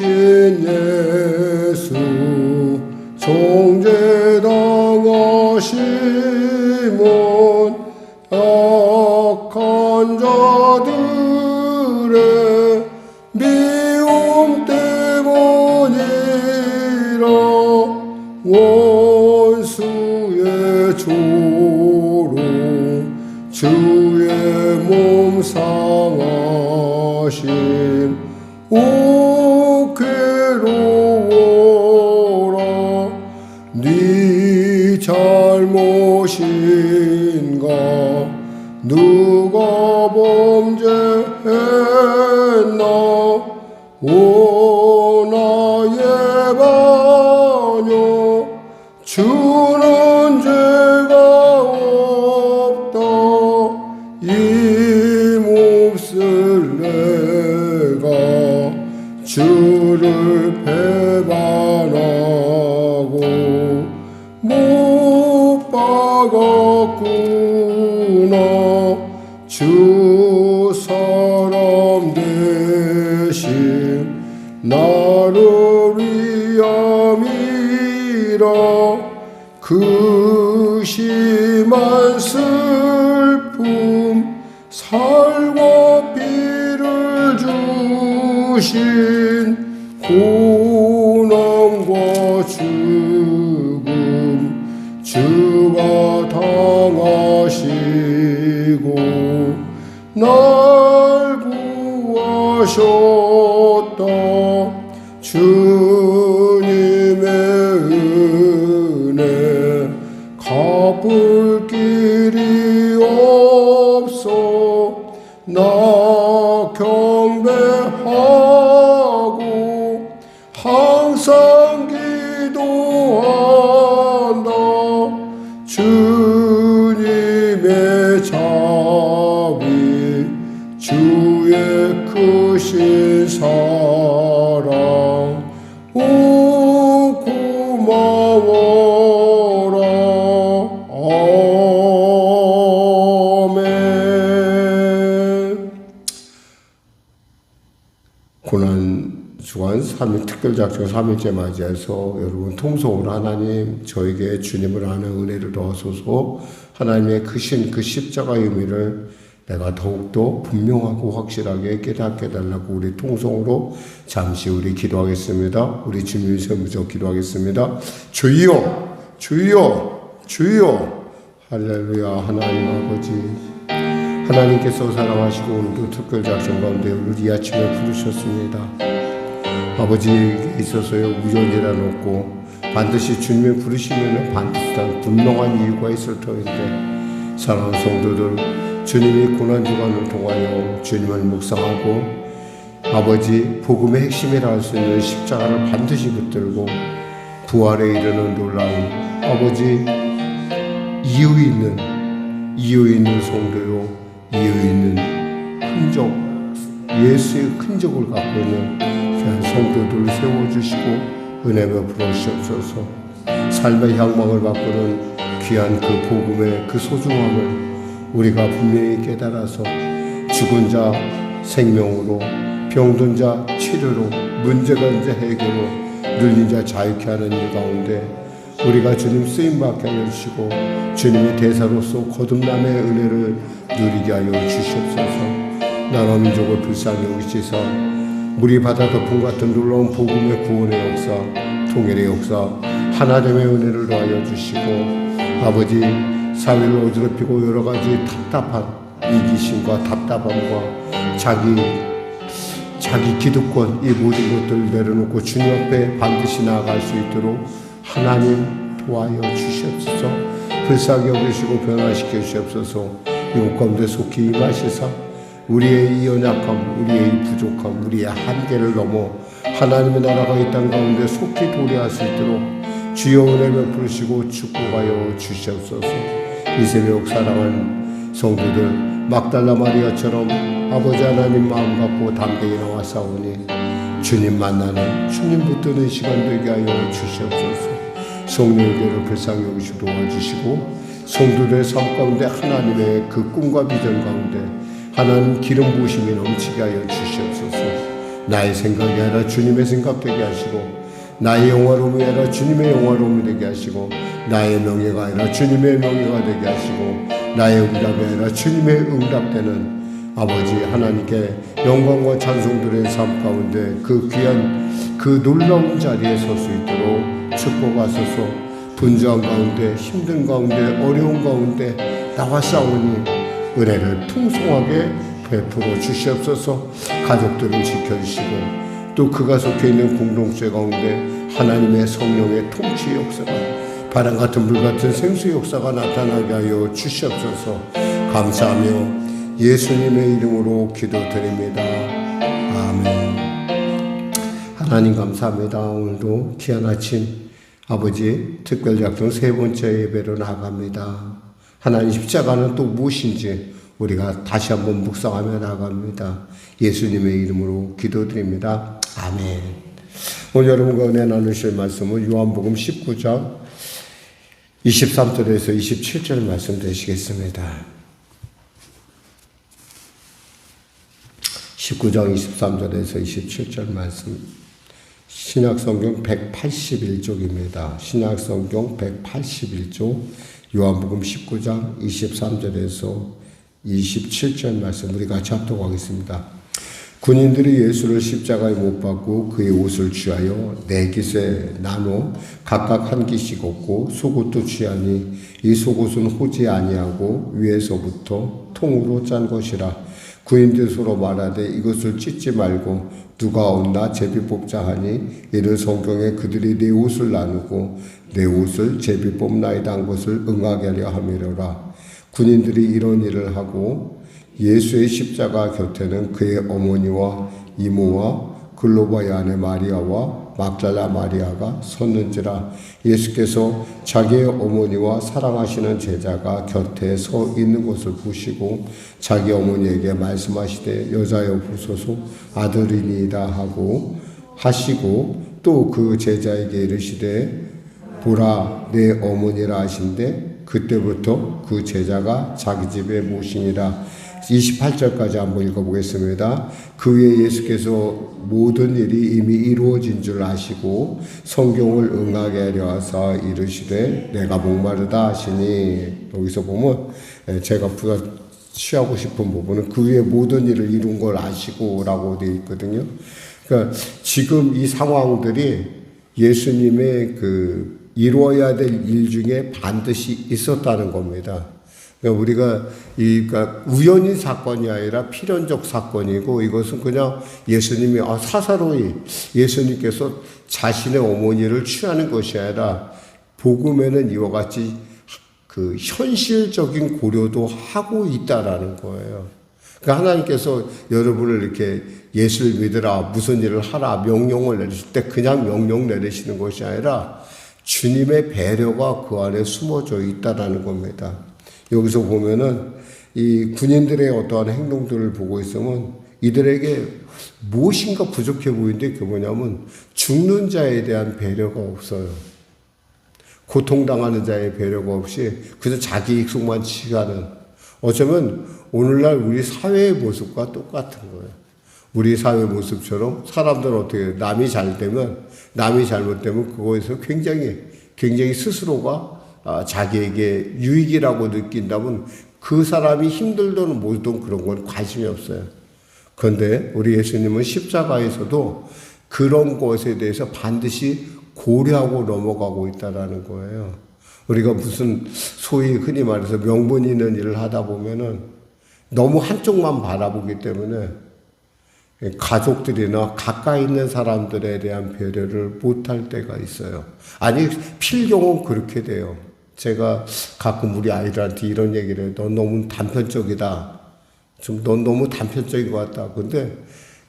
하 인가 누가 범죄했나 오 위함이라 그 심한 슬픔 살과 피를 주신 고 주의 크신 사랑 오 고마워라. 아멘. 고난 주간 3일 특별 작정 3일째 맞이해서 여러분 통성으로 하나님 저에게 주님을 아는 은혜를 더하소서. 하나님의 크신 그 십자가의 의미를 내가 더욱더 분명하고 확실하게 깨닫게 달라고 우리 통성으로 잠시 우리 기도하겠습니다. 우리 주님 세무적 기도하겠습니다. 주여 주여 주여 할렐루야 하나님 아버지 하나님께서 사랑하시고 오늘도 특별 작전 가운데 우리 이 아침에 부르셨습니다. 아버지에게 있어서요 우연이란 없고 반드시 주님의 부르시면 반드시 다 분명한 이유가 있을 터인데 사랑하는 성도들 주님이 고난 주간을 통하여 주님을 묵상하고 아버지 복음의 핵심이라 할 수 있는 십자가를 반드시 붙들고 부활에 이르는 놀라운 아버지 이유 있는 이유 있는 성도요 이유 있는 흔적 예수의 흔적을 갖고 있는 귀한 성도들을 세워주시고 은혜 베풀어 주시옵소서. 삶의 향망을 바꾸는 귀한 그 복음의 그 소중함을 우리가 분명히 깨달아서 죽은 자 생명으로 병든 자 치료로 문제가 이제 해결로 눌린 자 자유케 하는 일 가운데 우리가 주님 쓰임 받게 하여 주시고 주님의 대사로서 거듭남의 은혜를 누리게 하여 주시옵소서. 나라 민족을 불쌍히 여기시사 우리 바다 덮음 같은 놀라운 복음의 구원의 역사, 통일의 역사, 하나됨의 은혜를 더하여 주시고 아버지 사회를 어지럽히고 여러 가지 답답한 이기심과 답답함과 자기 자기 기득권 이 모든 것들을 내려놓고 주님 앞에 반드시 나아갈 수 있도록 하나님 도와여 주시옵소서. 불쌍히 여기시고 변화시켜 주시옵소서. 이 가운데 속히 임하시사 우리의 이 연약함 우리의 이 부족함 우리의 한계를 넘어 하나님의 나라가 이 땅 가운데 속히 도래할 수 있도록 주여 은혜 베푸시고 축복하여 주시옵소서 이 새벽 사랑하는 성도들 막달라 마리아처럼 아버지 하나님 마음 갖고 담대히 싸우니 주님 만나는 주님 붙드는 시간 되게 하여 주시옵소서. 성령께로 불쌍히 여기시 도와주시고 성도들의 삶 가운데 하나님의 그 꿈과 비전 가운데 하나님 기름 부으심이 넘치게 하여 주시옵소서. 나의 생각이 아니라 주님의 생각 되게 하시고 나의 영화로움이 아니라 주님의 영화로움이 되게 하시고 나의 명예가 아니라 주님의 명예가 되게 하시고 나의 응답이 아니라 주님의 응답되는 아버지 하나님께 영광과 찬송들의 삶 가운데 그 귀한 그 놀라운 자리에 설 수 있도록 축복하소서. 분주한 가운데 힘든 가운데 어려운 가운데 나와 싸우니 은혜를 풍성하게 베풀어 주시옵소서. 가족들을 지켜주시고 또 그가 속해 있는 공동체 가운데 하나님의 성령의 통치 역사가 바람 같은 불 같은 생수 역사가 나타나게 하여 주시옵소서 감사하며 예수님의 이름으로 기도드립니다. 아멘. 하나님 감사합니다. 오늘도 귀한 아침 아버지 특별 작정 세 번째 예배로 나갑니다. 하나님 십자가는 또 무엇인지 우리가 다시 한번 묵상하며 나갑니다. 예수님의 이름으로 기도드립니다. 아멘. 오늘 여러분과 은혜 나누실 말씀은 요한복음 19장 23절에서 27절 말씀 되시겠습니다. 19장 23절에서 27절 말씀 신약성경 181쪽입니다. 신약성경 181쪽 요한복음 19장 23절에서 27절 말씀 우리 같이 합독하겠습니다. 군인들이 예수를 십자가에 못 박고 그의 옷을 취하여 네 깃에 나눠 각각 한 깃씩 얻고 속옷도 취하니 이 속옷은 호지 아니하고 위에서부터 통으로 짠 것이라. 구인들 서로 말하되 이것을 찢지 말고 누가 얻나 제비 뽑자 하니 이를 성경에 그들이 내 옷을 나누고 내 옷을 제비 뽑나이다 한 것을 응하게 하려 함이로라. 군인들이 이런 일을 하고 예수의 십자가 곁에는 그의 어머니와 이모와 글로바의 아내 마리아와 막달라 마리아가 섰는지라 예수께서 자기의 어머니와 사랑하시는 제자가 곁에 서 있는 것을 보시고 자기 어머니에게 말씀하시되 여자여 보소서 아들이니이다 하고 하시고 또 그 제자에게 이르시되 보라 내 어머니라 하신데 그때부터 그 제자가 자기 집에 모시니라 28절까지 한번 읽어보겠습니다. 그 위에 예수께서 모든 일이 이미 이루어진 줄 아시고 성경을 응하게 하려 하사 이르시되 내가 목마르다 하시니 여기서 보면 제가 부가 취하고 싶은 부분은 그 위에 모든 일을 이룬 걸 아시고라고 되어 있거든요. 그러니까 지금 이 상황들이 예수님의 그 이루어야 될 일 중에 반드시 있었다는 겁니다. 그러니까 우리가 이 그러니까 우연인 사건이 아니라 필연적 사건이고 이것은 그냥 예수님이 아, 사사로이 예수님께서 자신의 어머니를 취하는 것이 아니라 복음에는 이와 같이 그 현실적인 고려도 하고 있다라는 거예요. 그러니까 하나님께서 여러분을 이렇게 예수를 믿으라 무슨 일을 하라 명령을 내리실 때 그냥 명령 내리시는 것이 아니라 주님의 배려가 그 안에 숨어져 있다라는 겁니다. 여기서 보면은 이 군인들의 어떠한 행동들을 보고 있으면 이들에게 무엇인가 부족해 보이는데 그 뭐냐면 죽는 자에 대한 배려가 없어요. 고통당하는 자의 배려가 없이 그저 자기 익숙만 취하는 어쩌면 오늘날 우리 사회의 모습과 똑같은 거예요. 우리 사회 모습처럼 사람들 어떻게 남이 잘 되면 남이 잘못되면 그거에서 굉장히 굉장히 스스로가 아, 자기에게 유익이라고 느낀다면 그 사람이 힘들든 뭐든 그런 건 관심이 없어요. 그런데 우리 예수님은 십자가에서도 그런 것에 대해서 반드시 고려하고 넘어가고 있다라는 거예요. 우리가 무슨 소위 흔히 말해서 명분 있는 일을 하다 보면은 너무 한쪽만 바라보기 때문에 가족들이나 가까이 있는 사람들에 대한 배려를 못할 때가 있어요. 아니, 필경은 그렇게 돼요. 제가 가끔 우리 아이들한테 이런 얘기를 해요. 넌 너무 단편적이다. 좀 넌 너무 단편적인 것 같다. 근데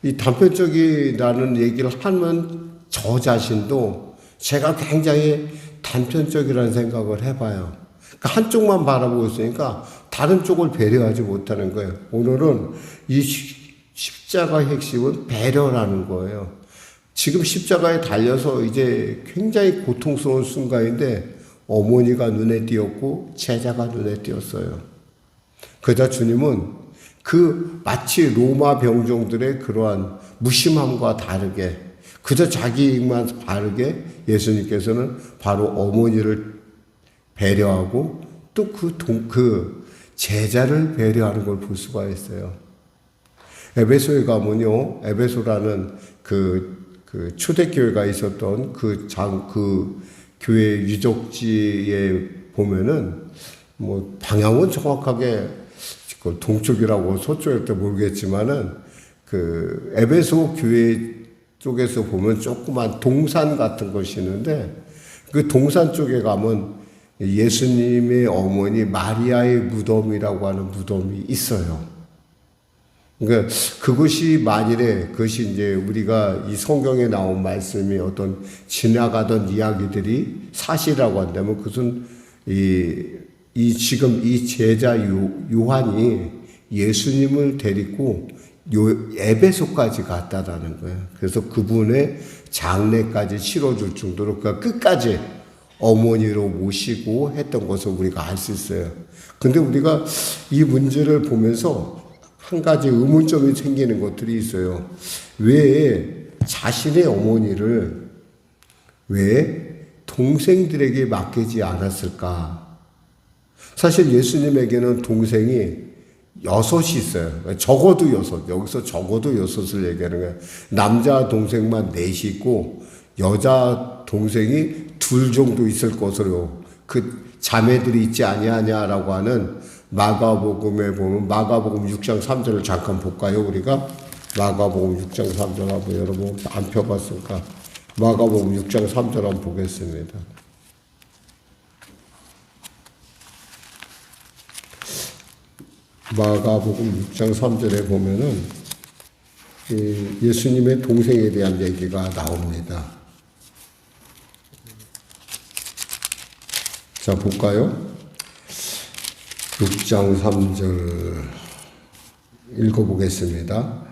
이 단편적이라는 얘기를 하면 저 자신도 제가 굉장히 단편적이라는 생각을 해봐요. 그러니까 한쪽만 바라보고 있으니까 다른 쪽을 배려하지 못하는 거예요. 오늘은 이 십자가의 핵심은 배려라는 거예요. 지금 십자가에 달려서 이제 굉장히 고통스러운 순간인데 어머니가 눈에 띄었고 제자가 눈에 띄었어요. 그러자 주님은 그 마치 로마 병종들의 그러한 무심함과 다르게 그저 자기 이익만 바르게 예수님께서는 바로 어머니를 배려하고 또그 그 제자를 배려하는 걸 볼 수가 있어요. 에베소에 가면요, 에베소라는 그, 그 초대교회가 있었던 그 장, 그 교회 유적지에 보면은 뭐 방향은 정확하게 그 동쪽이라고 서쪽일때 모르겠지만은 그 에베소 교회 쪽에서 보면 조그만 동산 같은 것이 있는데 그 동산 쪽에 가면 예수님의 어머니 마리아의 무덤이라고 하는 무덤이 있어요. 그러니까 그것이 만일에 그것이 이제 우리가 이 성경에 나온 말씀이 어떤 지나가던 이야기들이 사실이라고 한다면 그것은 이, 이 지금 이 제자 요, 요한이 예수님을 데리고 요 에베소까지 갔다라는 거예요. 그래서 그분의 장례까지 치러줄 정도로 그 끝까지 어머니로 모시고 했던 것을 우리가 알 수 있어요. 근데 우리가 이 문제를 보면서 한 가지 의문점이 생기는 것들이 있어요. 왜 자신의 어머니를 왜 동생들에게 맡기지 않았을까? 사실 예수님에게는 동생이 여섯이 있어요. 적어도 여섯. 여기서 적어도 여섯을 얘기하는 거예요. 남자 동생만 넷이 있고 여자 동생이 둘 정도 있을 것으로 그 자매들이 있지 아니하냐라고 하는 마가복음에 보면 마가복음 6장 3절을 잠깐 볼까요? 우리가 마가복음 6장 3절 한번 여러분 안 펴봤으니까 마가복음 6장 3절 한번 보겠습니다. 마가복음 6장 3절에 보면은 예수님의 동생에 대한 얘기가 나옵니다. 자, 볼까요? 6장 3절 읽어보겠습니다.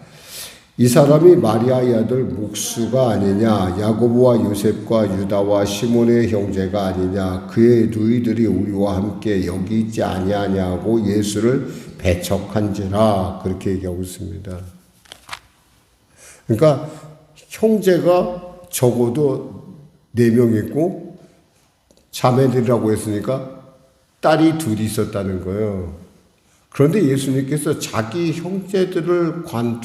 이 사람이 마리아의 아들 목수가 아니냐 야고보와 요셉과 유다와 시몬의 형제가 아니냐 그의 누이들이 우리와 함께 여기 있지 아니하냐고 예수를 배척한지라 그렇게 얘기하고 있습니다. 그러니까 형제가 적어도 네 명 있고 자매들이라고 했으니까 딸이 둘이 있었다는 거예요. 그런데 예수님께서 자기 형제들을 관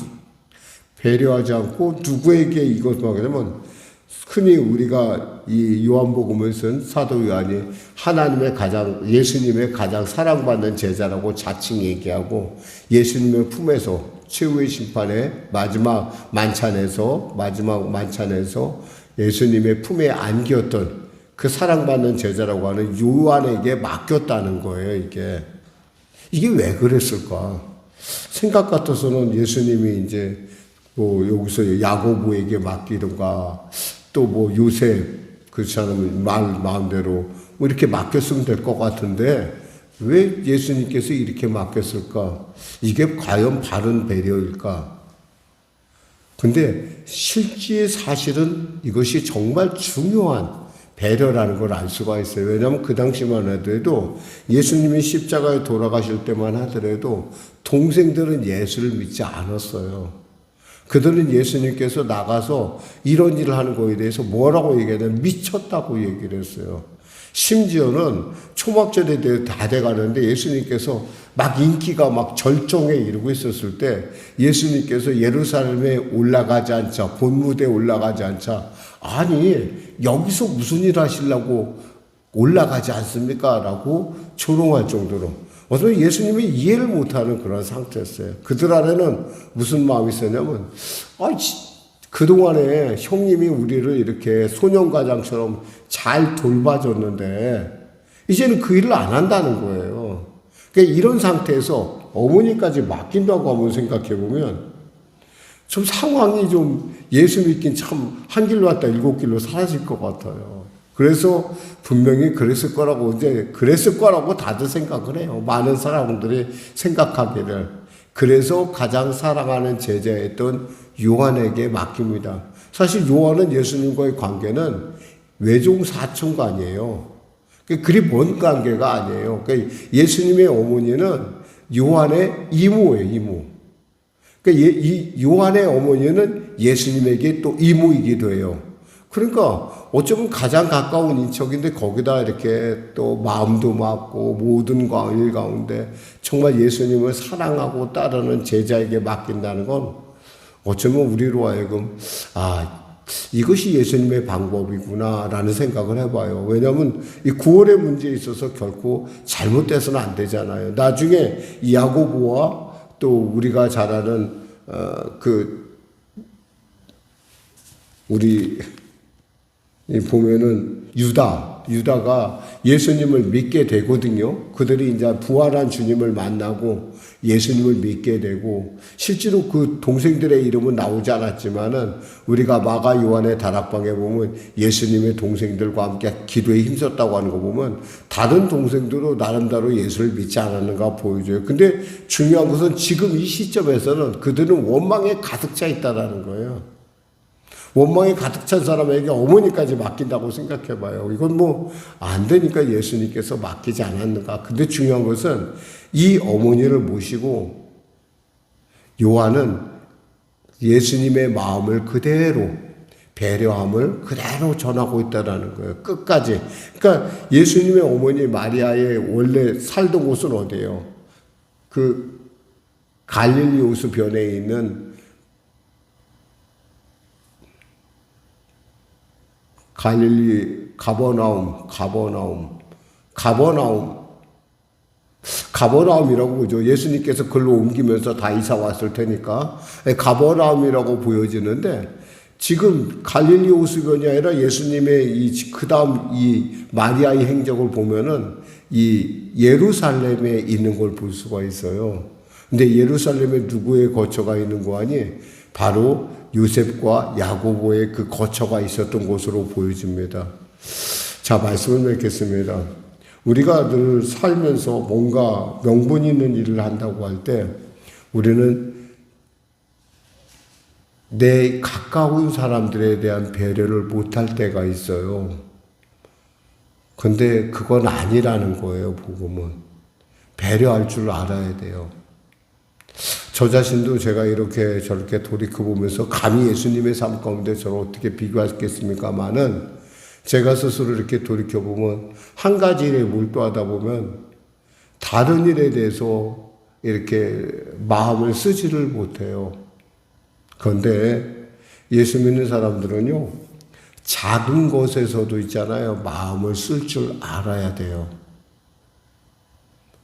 배려하지 않고 누구에게 이것을 하냐면 흔히 우리가 이 요한복음을 쓴 사도 요한이 하나님의 가장 예수님의 가장 사랑받는 제자라고 자칭 얘기하고 예수님의 품에서 최후의 심판의 마지막 만찬에서 마지막 만찬에서 예수님의 품에 안겼던 그 사랑받는 제자라고 하는 요한에게 맡겼다는 거예요, 이게. 이게 왜 그랬을까? 생각 같아서는 예수님이 이제 뭐 여기서 야고보에게 맡기든가 또 뭐 요셉 그렇지 않으면 말 마음대로 뭐 이렇게 맡겼으면 될 것 같은데 왜 예수님께서 이렇게 맡겼을까? 이게 과연 바른 배려일까? 근데 실제 사실은 이것이 정말 중요한 배려라는 걸 알 수가 있어요. 왜냐하면 그 당시만 하더라도 예수님이 십자가에 돌아가실 때만 하더라도 동생들은 예수를 믿지 않았어요. 그들은 예수님께서 나가서 이런 일을 하는 거에 대해서 뭐라고 얘기하냐면 미쳤다고 얘기를 했어요. 심지어는 초막절에 대해 다 돼가는데 예수님께서 막 인기가 막 절정에 이르고 있었을 때 예수님께서 예루살렘에 올라가지 않자, 본무대에 올라가지 않자, 아니, 여기서 무슨 일 하시려고 올라가지 않습니까? 라고 조롱할 정도로. 어서 예수님이 이해를 못하는 그런 상태였어요. 그들 안에는 무슨 마음이 있었냐면, 아, 그동안에 형님이 우리를 이렇게 소년가장처럼 잘 돌봐줬는데, 이제는 그 일을 안 한다는 거예요. 그러니까 이런 상태에서 어머니까지 맡긴다고 한번 생각해 보면, 좀 상황이 좀 예수 믿긴 참 한 길로 왔다 일곱 길로 사라질 것 같아요. 그래서 분명히 그랬을 거라고 이제 그랬을 거라고 다들 생각을 해요. 많은 사람들이 생각하기를. 그래서 가장 사랑하는 제자였던 요한에게 맡깁니다. 사실 요한은 예수님과의 관계는 외종 사촌가 아니에요. 그리 먼 관계가 아니에요. 그러니까 예수님의 어머니는 요한의 이모예요, 이모. 그러니까 예- 이 요한의 어머니는 예수님에게 또 이모이기도 해요. 그러니까 어쩌면 가장 가까운 인척인데 거기다 이렇게 또 마음도 맞고 모든 일 가운데 정말 예수님을 사랑하고 따르는 제자에게 맡긴다는 건 어쩌면 우리로 하여금 아 이것이 예수님의 방법이구나라는 생각을 해봐요. 왜냐하면 이 구원의 문제에 있어서 결코 잘못돼서는 안 되잖아요. 나중에 이 야고보와 또 우리가 잘 아는 어, 그 우리 이 보면은 유다, 유다가 예수님을 믿게 되거든요. 그들이 이제 부활한 주님을 만나고 예수님을 믿게 되고 실제로 그 동생들의 이름은 나오지 않았지만은 우리가 마가 요한의 다락방에 보면 예수님의 동생들과 함께 기도에 힘썼다고 하는 거 보면 다른 동생들도 나름대로 예수를 믿지 않았는가 보여줘요. 근데 중요한 것은 지금 이 시점에서는 그들은 원망에 가득 차 있다라는 거예요. 원망이 가득 찬 사람에게 어머니까지 맡긴다고 생각해 봐요. 이건 뭐 안 되니까 예수님께서 맡기지 않았는가. 근데 중요한 것은 이 어머니를 모시고 요한은 예수님의 마음을 그대로 배려함을 그대로 전하고 있다라는 거예요. 끝까지. 그러니까 예수님의 어머니 마리아의 원래 살던 곳은 어디예요? 그 갈릴리 호수 변에 있는 갈릴리 가버나움, 가버나움, 가버나움, 가버나움이라고 보죠. 예수님께서 글로 옮기면서 다 이사 왔을 테니까 예, 가버나움이라고 보여지는데 지금 갈릴리 호수변이 아니라 예수님의 이 그다음 이 마리아의 행적을 보면은 이 예루살렘에 있는 걸 볼 수가 있어요. 근데 예루살렘에 누구의 거처가 있는 거 아니? 바로 요셉과 야고보의 그 거처가 있었던 곳으로 보여집니다. 자, 말씀을 맺겠습니다. 우리가 늘 살면서 뭔가 명분 있는 일을 한다고 할 때 우리는 내 가까운 사람들에 대한 배려를 못할 때가 있어요. 근데 그건 아니라는 거예요, 복음은. 배려할 줄 알아야 돼요. 저 자신도 제가 이렇게 저렇게 돌이켜보면서 감히 예수님의 삶 가운데 저를 어떻게 비교하겠습니까만은 제가 스스로 이렇게 돌이켜보면 한 가지 일에 몰두하다 보면 다른 일에 대해서 이렇게 마음을 쓰지를 못해요. 그런데 예수 믿는 사람들은요, 작은 것에서도 있잖아요. 마음을 쓸 줄 알아야 돼요.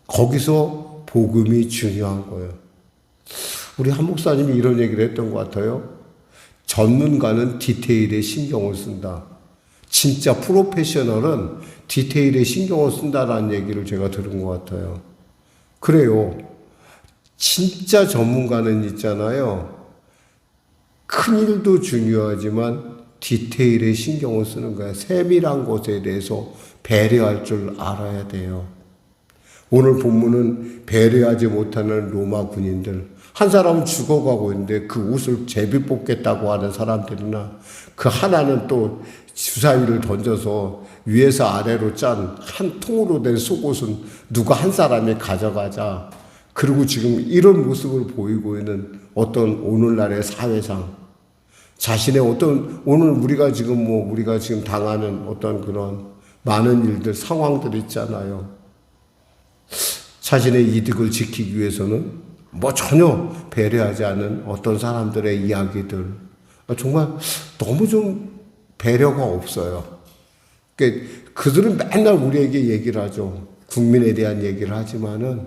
거기서 복음이 중요한 거예요. 우리 한 목사님이 이런 얘기를 했던 것 같아요. 전문가는 디테일에 신경을 쓴다. 진짜 프로페셔널은 디테일에 신경을 쓴다라는 얘기를 제가 들은 것 같아요. 그래요. 진짜 전문가는 있잖아요. 큰 일도 중요하지만 디테일에 신경을 쓰는 거야. 세밀한 것에 대해서 배려할 줄 알아야 돼요. 오늘 본문은 배려하지 못하는 로마 군인들. 한 사람은 죽어가고 있는데 그 옷을 제비 뽑겠다고 하는 사람들이나 그 하나는 또 주사위를 던져서 위에서 아래로 짠 한 통으로 된 속옷은 누가 한 사람이 가져가자. 그리고 지금 이런 모습을 보이고 있는 어떤 오늘날의 사회상 자신의 어떤 오늘 우리가 지금 뭐 우리가 지금 당하는 어떤 그런 많은 일들 상황들 있잖아요. 자신의 이득을 지키기 위해서는 뭐 전혀 배려하지 않은 어떤 사람들의 이야기들 정말 너무 좀 배려가 없어요. 그러니까 그들은 맨날 우리에게 얘기를 하죠. 국민에 대한 얘기를 하지만은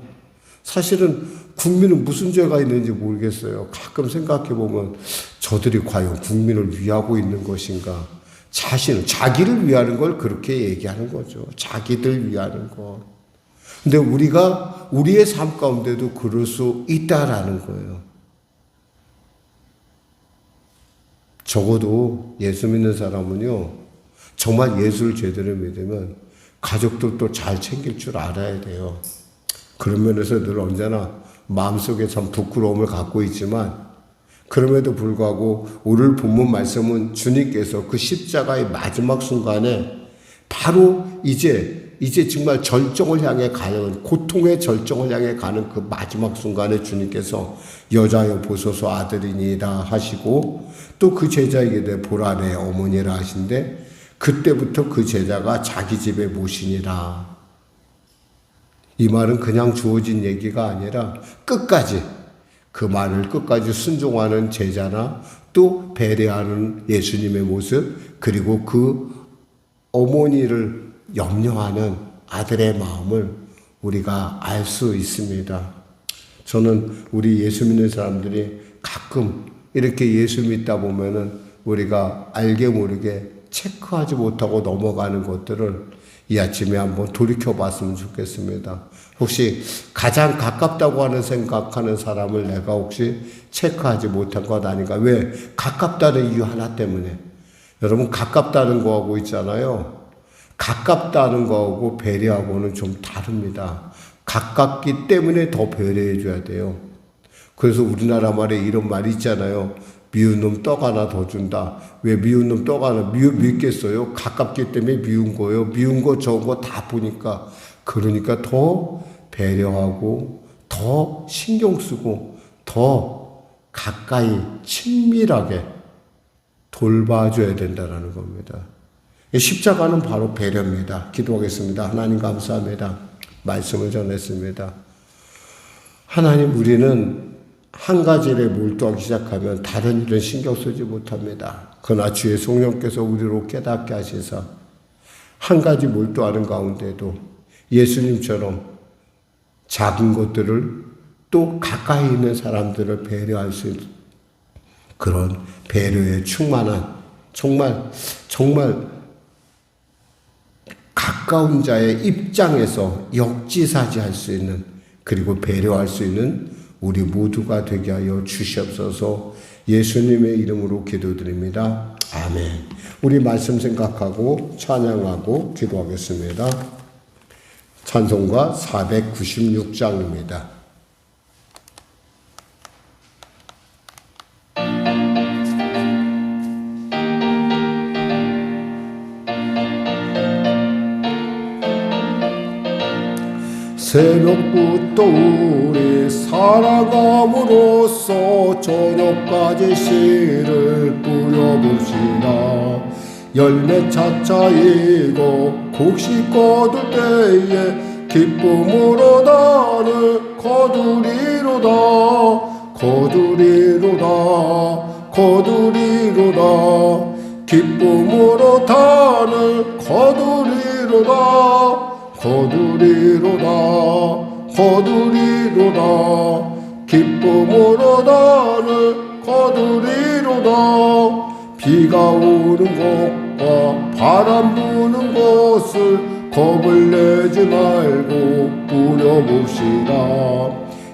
사실은 국민은 무슨 죄가 있는지 모르겠어요. 가끔 생각해 보면 저들이 과연 국민을 위하고 있는 것인가? 자신은 자기를 위하는 걸 그렇게 얘기하는 거죠. 자기들 위하는 것. 근데 우리가 우리의 삶 가운데도 그럴 수 있다라는 거예요. 적어도 예수 믿는 사람은요, 정말 예수를 제대로 믿으면 가족들도 잘 챙길 줄 알아야 돼요. 그런 면에서 늘 언제나 마음속에 참 부끄러움을 갖고 있지만, 그럼에도 불구하고 오늘 본문 말씀은 주님께서 그 십자가의 마지막 순간에 바로 이제 이제 정말 절정을 향해 가는 고통의 절정을 향해 가는 그 마지막 순간에 주님께서 여자여 보소서 아들이니라 하시고 또 그 제자에게 대 보라 내 어머니라 하신데 그때부터 그 제자가 자기 집에 모시니라. 이 말은 그냥 주어진 얘기가 아니라 끝까지 그 말을 끝까지 순종하는 제자나 또 배려하는 예수님의 모습 그리고 그 어머니를 염려하는 아들의 마음을 우리가 알 수 있습니다. 저는 우리 예수 믿는 사람들이 가끔 이렇게 예수 믿다 보면은 우리가 알게 모르게 체크하지 못하고 넘어가는 것들을 이 아침에 한번 돌이켜 봤으면 좋겠습니다. 혹시 가장 가깝다고 하는 생각하는 사람을 내가 혹시 체크하지 못한 것 아닌가? 왜? 가깝다는 이유 하나 때문에. 여러분, 가깝다는 거하고 있잖아요. 가깝다는 거하고 배려하고는 좀 다릅니다. 가깝기 때문에 더 배려해 줘야 돼요. 그래서 우리나라 말에 이런 말이 있잖아요. 미운 놈 떡 하나 더 준다. 왜 미운 놈 떡 하나 미, 밉겠어요? 가깝기 때문에 미운 거예요. 미운 거 좋은 거 다 보니까 그러니까 더 배려하고 더 신경 쓰고 더 가까이 친밀하게 돌봐줘야 된다라는 겁니다. 십자가는 바로 배려입니다. 기도하겠습니다. 하나님 감사합니다. 말씀을 전했습니다. 하나님 우리는 한 가지를 몰두하기 시작하면 다른 일은 신경 쓰지 못합니다. 그러나 주의 성령께서 우리로 깨닫게 하시사 한 가지 몰두하는 가운데도 예수님처럼 작은 것들을 또 가까이 있는 사람들을 배려할 수 그런 배려에 충만한 정말 정말 가까운 자의 입장에서 역지사지할 수 있는 그리고 배려할 수 있는 우리 모두가 되게 하여 주시옵소서 예수님의 이름으로 기도드립니다. 아멘. 우리 말씀 생각하고 찬양하고 기도하겠습니다. 찬송가 496장입니다. 새벽부터 우리 살아감으로써 저녁까지 씨를 뿌려봅시다. 열매 차차이고 곡식 거둘 때에 기쁨으로 나는 거두리로다. 거두리로다. 거두리로다. 기쁨으로 타는 거두리로다 거두리로다 거두리로다. 기쁨으로 나는 거두리로다. 비가 오는 곳과 바람 부는 곳을 겁을 내지 말고 뿌려봅시다.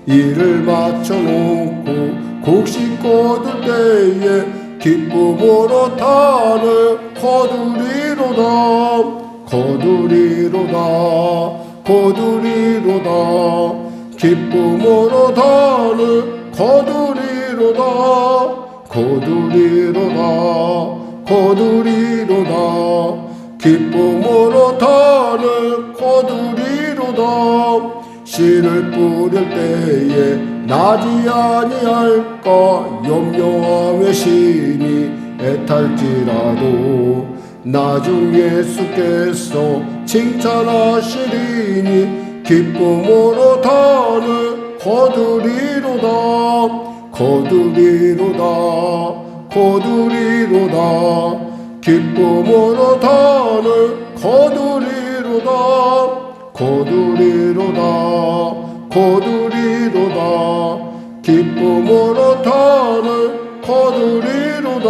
이를 맞춰놓고 곡식 거둘 때에 기쁨으로 타는 거두리로다 거두리로다 거두리로다. 기쁨으로 다는 거두리로다 거두리로다 거두리로다. 기쁨으로 다는 거두리로다. 씨를 뿌릴 때에 나지 아니할까 염려하며 신이 애탈지라도 나중 예수께서 칭찬하시리니 기쁨으로 다는 거두리로다. 거두리로다. 거두리로다. 기쁨으로 다는 거두리로다. 거두리로다. 거두리로다. 기쁨으로 타는 거두리로다